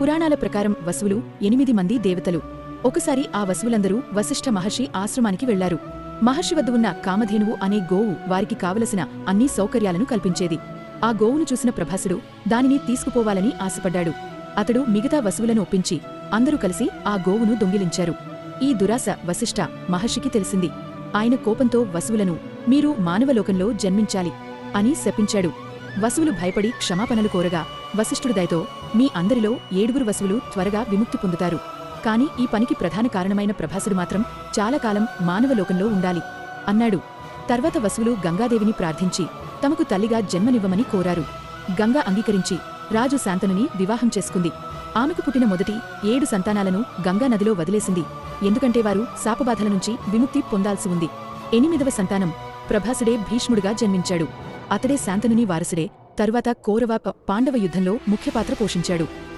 పురాణాల ప్రకారం వసువులు ఎనిమిది మంది దేవతలు. ఒకసారి ఆ వసువులందరూ వశిష్ఠ మహర్షి ఆశ్రమానికి వెళ్ళారు. మహర్షి వద్ద ఉన్న కామధేనువు అనే గోవు వారికి కావలసిన అన్ని సౌకర్యాలను కల్పించేది. ఆ గోవును చూసిన ప్రభాసుడు దానిని తీసుకుపోవాలని ఆశపడ్డాడు. అతడు మిగతా వసువులను ఒప్పించి అందరూ కలిసి ఆ గోవును దొంగిలించారు. ఈ దురాశ వశిష్ఠ మహర్షికి తెలిసింది. ఆయన కోపంతో వసువులను మీరు మానవలోకంలో జన్మించాలి అని శపించాడు. వసువులు భయపడి క్షమాపణలు కోరగా వశిష్ఠుడు దయతో మీ అందరిలో ఏడుగురు వసువులు త్వరగా విముక్తి పొందుతారు. కాని ఈ పనికి ప్రధాన కారణమైన ప్రభాసుడు మాత్రం చాలా కాలం మానవలోకంలో ఉండాలి అన్నాడు. తర్వాత వసువులు గంగాదేవిని ప్రార్థించి తమకు తల్లిగా జన్మనివ్వమని కోరారు. గంగా అంగీకరించి రాజు శాంతనుని వివాహం చేసుకుంది. ఆమెకు పుట్టిన మొదటి ఏడు సంతానాలను గంగానదిలో వదిలేసింది. ఎందుకంటే వారు శాపబాధల నుంచి విముక్తి పొందాల్సి ఉంది. ఎనిమిదవ సంతానం ప్రభాసుడే భీష్ముడుగా జన్మించాడు. అతడే శాంతనుని వారసుడే తరువాత కౌరవ పాండవ యుద్ధంలో ముఖ్య పాత్ర పోషించాడు.